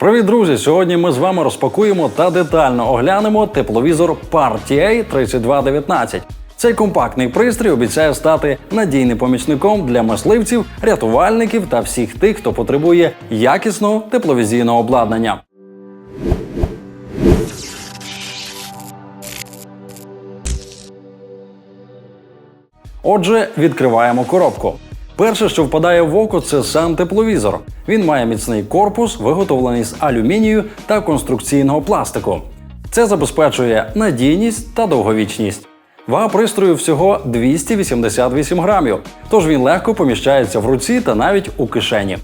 Привіт, друзі! Сьогодні ми з вами розпакуємо та детально оглянемо тепловізор PAR-TA 3219. Цей компактний пристрій обіцяє стати надійним помічником для мисливців, рятувальників та всіх тих, хто потребує якісного тепловізійного обладнання. Отже, відкриваємо коробку. Перше, що впадає в око, це сам тепловізор. Він має міцний корпус, виготовлений з алюмінію та конструкційного пластику. Це забезпечує надійність та довговічність. Вага пристрою всього 288 грамів, тож він легко поміщається в руці та навіть у кишені.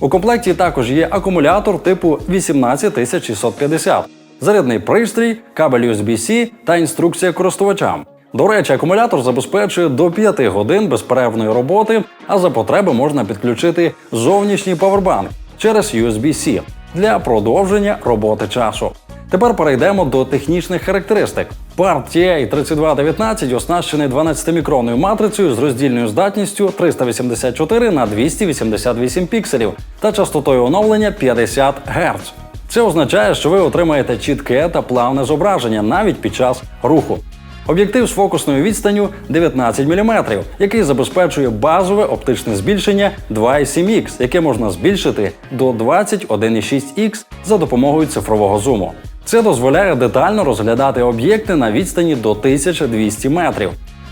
У комплекті також є акумулятор типу 18650, зарядний пристрій, кабель USB-C та інструкція користувачам. До речі, акумулятор забезпечує до 5 годин безперервної роботи, а за потреби можна підключити зовнішній павербанк через USB-C для продовження роботи часу. Тепер перейдемо до технічних характеристик. Part TA 3219 оснащений 12-мікронною матрицею з роздільною здатністю 384 на 288 пікселів та частотою оновлення 50 Гц. Це означає, що ви отримаєте чітке та плавне зображення навіть під час руху. Об'єктив з фокусною відстанню 19 мм, який забезпечує базове оптичне збільшення 2,7х, яке можна збільшити до 21,6х за допомогою цифрового зуму. Це дозволяє детально розглядати об'єкти на відстані до 1200 метрів.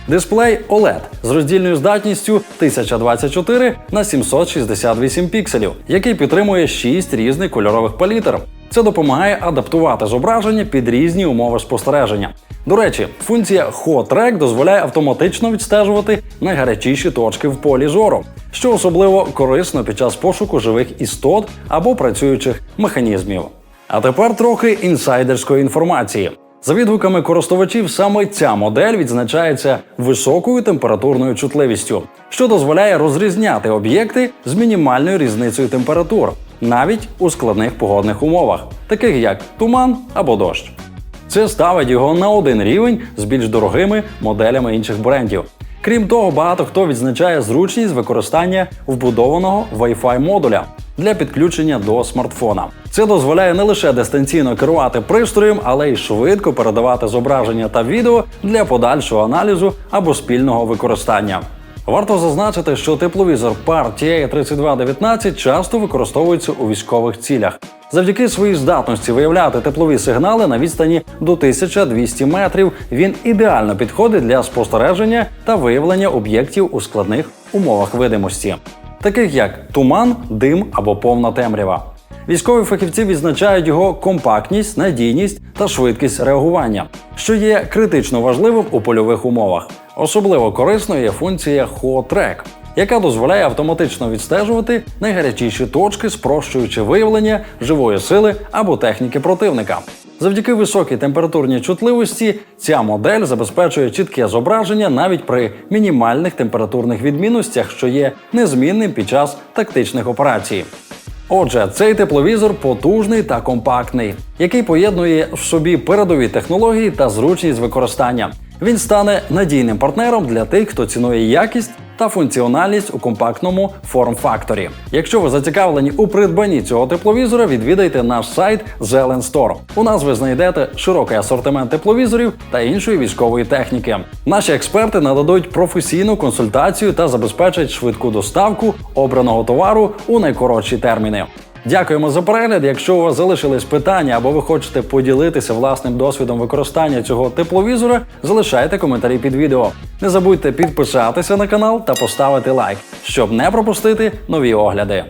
Дисплей OLED з роздільною здатністю 1024 на 768 пікселів, який підтримує 6 різних кольорових палітр. Це допомагає адаптувати зображення під різні умови спостереження. До речі, функція Hot Track дозволяє автоматично відстежувати найгарячіші точки в полі зору, що особливо корисно під час пошуку живих істот або працюючих механізмів. А тепер трохи інсайдерської інформації. За відгуками користувачів, саме ця модель відзначається високою температурною чутливістю, що дозволяє розрізняти об'єкти з мінімальною різницею температур, навіть у складних погодних умовах, таких як туман або дощ. Це ставить його на один рівень з більш дорогими моделями інших брендів. Крім того, багато хто відзначає зручність використання вбудованого Wi-Fi модуля для підключення до смартфона. Це дозволяє не лише дистанційно керувати пристроєм, але й швидко передавати зображення та відео для подальшого аналізу або спільного використання. Варто зазначити, що тепловізор PAR TA3219 часто використовується у військових цілях. Завдяки своїй здатності виявляти теплові сигнали на відстані до 1200 метрів, він ідеально підходить для спостереження та виявлення об'єктів у складних умовах видимості, таких як туман, дим або повна темрява. Військові фахівці відзначають його компактність, надійність та швидкість реагування, що є критично важливим у польових умовах. Особливо корисною є функція Hot Track, яка дозволяє автоматично відстежувати найгарячіші точки, спрощуючи виявлення живої сили або техніки противника. Завдяки високій температурній чутливості ця модель забезпечує чітке зображення навіть при мінімальних температурних відмінностях, що є незмінним під час тактичних операцій. Отже, цей тепловізор потужний та компактний, який поєднує в собі передові технології та зручність використання. Він стане надійним партнером для тих, хто цінує якість та функціональність у компактному форм-факторі. Якщо ви зацікавлені у придбанні цього тепловізора, відвідайте наш сайт Zelen Store. У нас ви знайдете широкий асортимент тепловізорів та іншої військової техніки. Наші експерти нададуть професійну консультацію та забезпечать швидку доставку обраного товару у найкоротші терміни. Дякуємо за перегляд. Якщо у вас залишились питання або ви хочете поділитися власним досвідом використання цього тепловізора, залишайте коментарі під відео. Не забудьте підписатися на канал та поставити лайк, щоб не пропустити нові огляди.